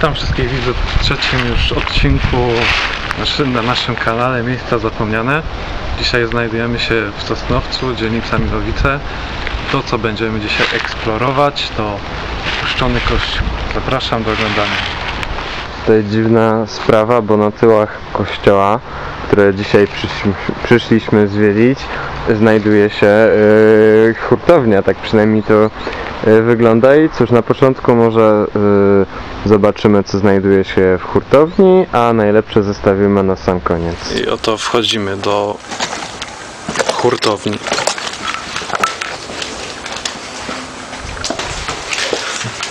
Witam wszystkich widzów w trzecim już odcinku na naszym kanale Miejsca Zapomniane. Dzisiaj znajdujemy się w Sosnowcu, dzielnica Milowice. To co będziemy dzisiaj eksplorować to opuszczony kościół. Zapraszam do oglądania. Tutaj dziwna sprawa, bo na tyłach kościoła, które dzisiaj przyszliśmy, przyszliśmy zwiedzić, znajduje się yy, hurtownia, tak przynajmniej to yy, wygląda i cóż, na początku może yy, zobaczymy co znajduje się w hurtowni, a najlepsze zostawimy na sam koniec. I oto wchodzimy do hurtowni.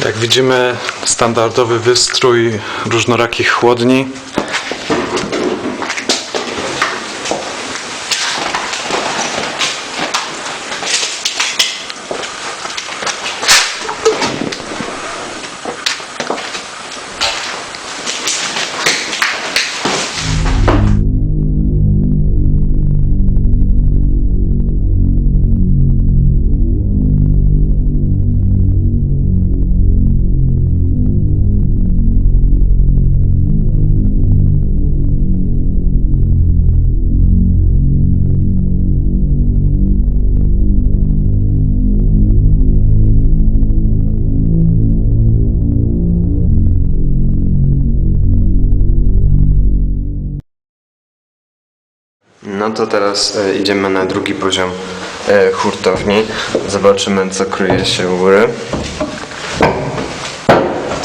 Jak widzimy, standardowy wystrój różnorakich chłodni. No to teraz e, idziemy na drugi poziom e, hurtowni. Zobaczymy co kryje się u góry.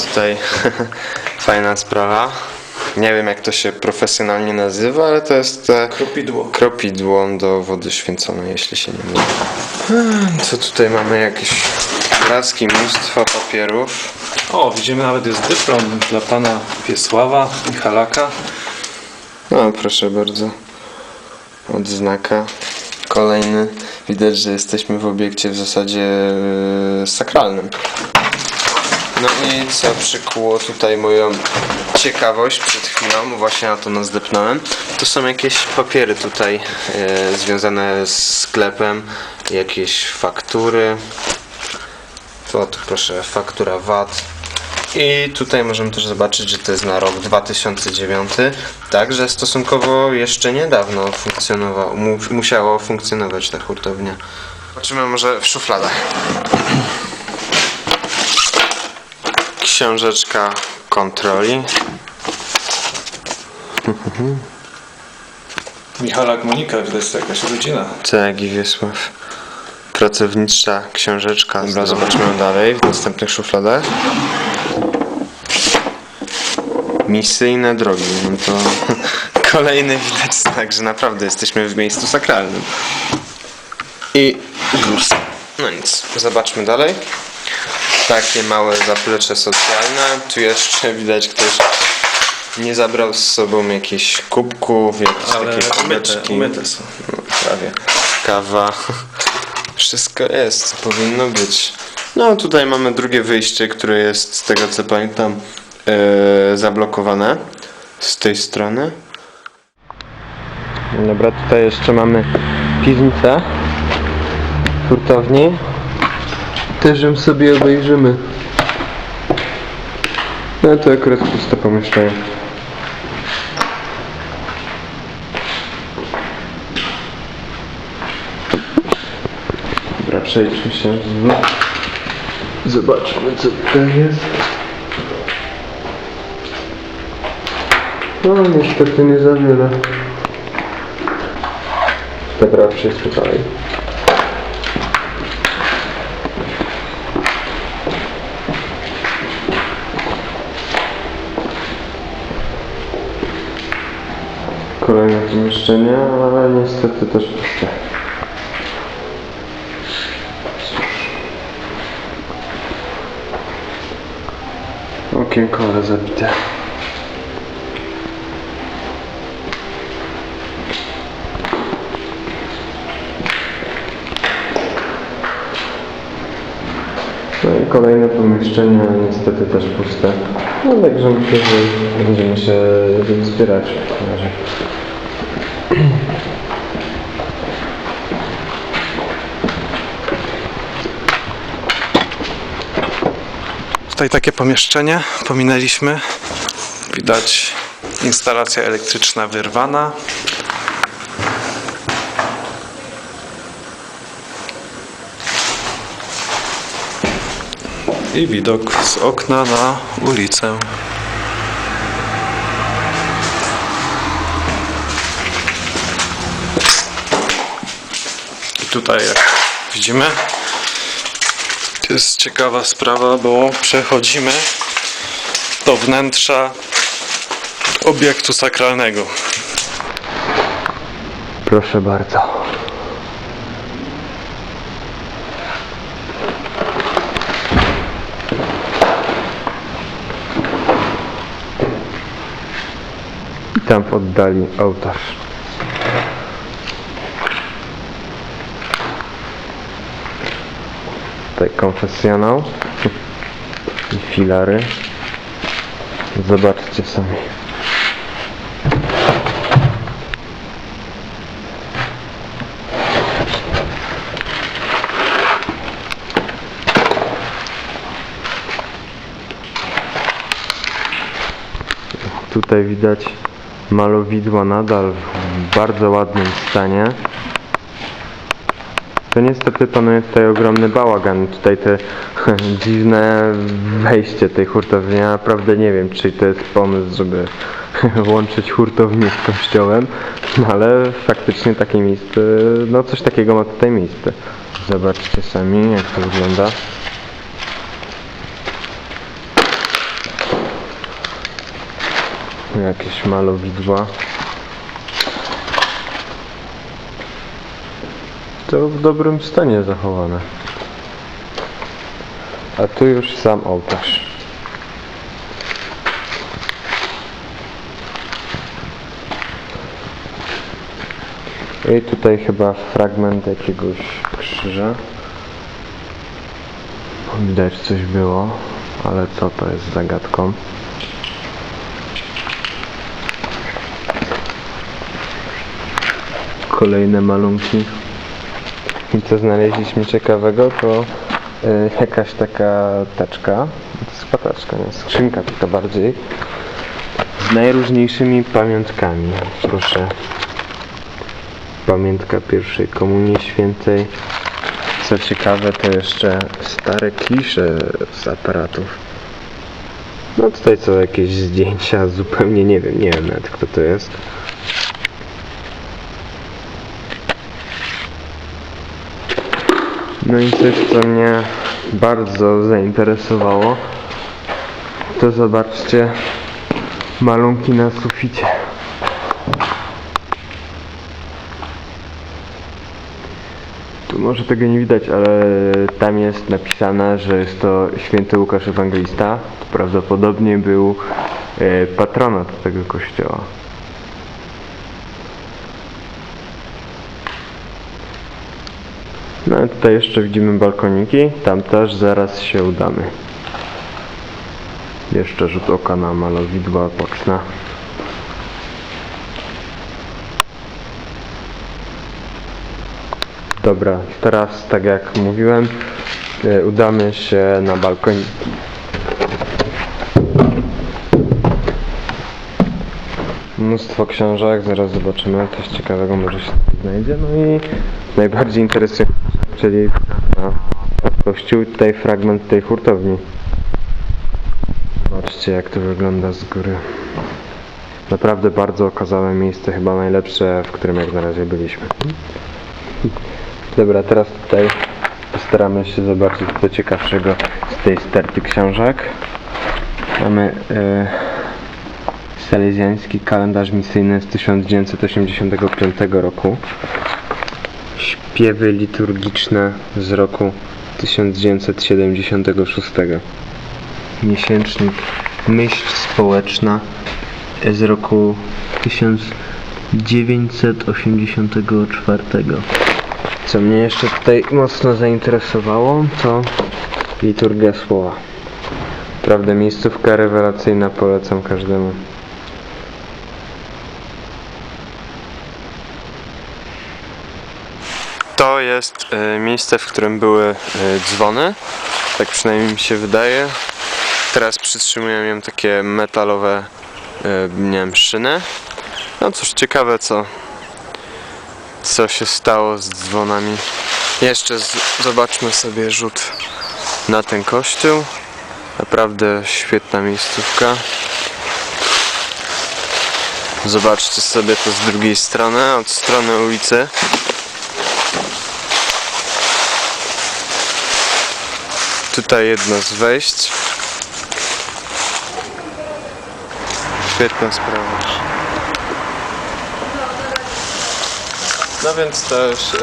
Tutaj fajna sprawa. Nie wiem jak to się profesjonalnie nazywa, ale to jest e, Kropidło. kropidło do wody święconej, jeśli się nie mylę. Hmm, Co tutaj mamy? Jakieś laski, mnóstwo papierów. O, widzimy nawet jest dyplom dla pana Wiesława Michalaka. No proszę bardzo. Odznaka. Kolejny. Widać, że jesteśmy w obiekcie w zasadzie e, sakralnym. No i co przykuło tutaj moją ciekawość przed chwilą, właśnie na to nazdepnąłem, to są jakieś papiery tutaj e, związane z sklepem, jakieś faktury. To proszę, faktura VAT. I tutaj możemy też zobaczyć, że to jest na rok 2009, także stosunkowo jeszcze niedawno funkcjonowało, mu, musiało funkcjonować ta hurtownia. Zobaczymy może w szufladach. Książeczka kontroli. Michalak Monika, to jest jakaś rodzina. Tak, i Wiesław. Pracownicza książeczka. Dobra, zobaczmy dalej w następnych szufladach. Misyjne drogi. No to kolejny widać znak, że naprawdę jesteśmy w miejscu sakralnym. I już. No nic, zobaczmy dalej. Takie małe zaplecze socjalne. Tu jeszcze widać ktoś nie zabrał z sobą jakichś kubków, jakieś Ale takie umyte, kubeczki. umyte są. No, prawie. Kawa. Wszystko jest, co powinno być. No tutaj mamy drugie wyjście, które jest z tego co pamiętam e, zablokowane z tej strony. Dobra, tutaj jeszcze mamy piwnicę hurtowni. Też ją sobie obejrzymy. No to akurat puste pomieszczenie. Dobra, przejdźmy się znów. Zobaczmy co tutaj jest. No niestety nie za wiele. Dobra, przejdźmy dalej. Kolejne pomieszczenie, ale niestety też puste. Okienko ale zabite. Kolejne pomieszczenie, niestety też puste. No także myślę, że będziemy się zbierać w razie. Tutaj takie pomieszczenie pominęliśmy. Widać instalacja elektryczna wyrwana. I widok z okna na ulicę. I tutaj jak widzimy to jest ciekawa sprawa, bo przechodzimy do wnętrza obiektu sakralnego. Proszę bardzo. I tam w oddali ołtarz. Tutaj konfesjonał i filary. Zobaczcie sami. Tutaj widać malowidła nadal w bardzo ładnym stanie. To niestety panuje tutaj ogromny bałagan. Tutaj te dziwne wejście tej hurtowni. Ja naprawdę nie wiem, czy to jest pomysł, żeby łączyć hurtownię z kościołem, ale faktycznie takie miejsce, no coś takiego ma tutaj miejsce. Zobaczcie sami, jak to wygląda. Jakieś malowidła. To w dobrym stanie zachowane. A tu już sam ołtarz. I tutaj chyba fragment jakiegoś krzyża. Widać coś było, ale co to jest zagadką. Kolejne malunki. I co znaleźliśmy ciekawego, to y, jakaś taka teczka, to jest chyba teczka, nie, skrzynka taka bardziej, z najróżniejszymi pamiątkami. Proszę, pamiętka pierwszej komunii świętej. Co ciekawe, to jeszcze stare klisze z aparatów. No tutaj są jakieś zdjęcia, zupełnie nie wiem, nie wiem nawet kto to jest. No i coś, co mnie bardzo zainteresowało, to zobaczcie malunki na suficie. Tu może tego nie widać, ale tam jest napisane, że jest to święty Łukasz Ewangelista. To prawdopodobnie był e, patronat tego kościoła. No i tutaj jeszcze widzimy balkoniki, tam też zaraz się udamy. Jeszcze rzut oka na malowidła boczne. Dobra, teraz tak jak mówiłem, e, udamy się na balkoniki. Mnóstwo książek, zaraz zobaczymy, coś ciekawego może się znajdzie. No i najbardziej interesujące, czyli kościół, tutaj fragment tej hurtowni. Zobaczcie jak to wygląda z góry. Naprawdę bardzo okazałe miejsce, chyba najlepsze, w którym jak na razie byliśmy. Dobra, teraz tutaj postaramy się zobaczyć co ciekawszego z tej sterty książek. Mamy e, salezjański kalendarz misyjny z 1985 roku. Śpiewy liturgiczne z roku 1976. Miesięcznik Myśl Społeczna z roku 1984. Co mnie jeszcze tutaj mocno zainteresowało, to liturgia słowa. Prawda, miejscówka rewelacyjna, polecam każdemu. To jest e, miejsce, w którym były e, dzwony. Tak przynajmniej mi się wydaje. Teraz przytrzymują ją takie metalowe, e, nie wiem, szyny. No cóż, ciekawe co, co się stało z dzwonami. Jeszcze zobaczmy sobie rzut na ten kościół. Naprawdę świetna miejscówka. Zobaczcie sobie to z drugiej strony, od strony ulicy. Tutaj jedno z wejść. Świetna sprawa. No więc to już e,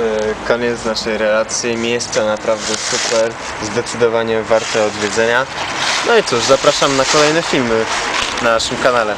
koniec naszej relacji. Miejsce naprawdę super, zdecydowanie warte odwiedzenia. No i cóż, zapraszam na kolejne filmy na naszym kanale.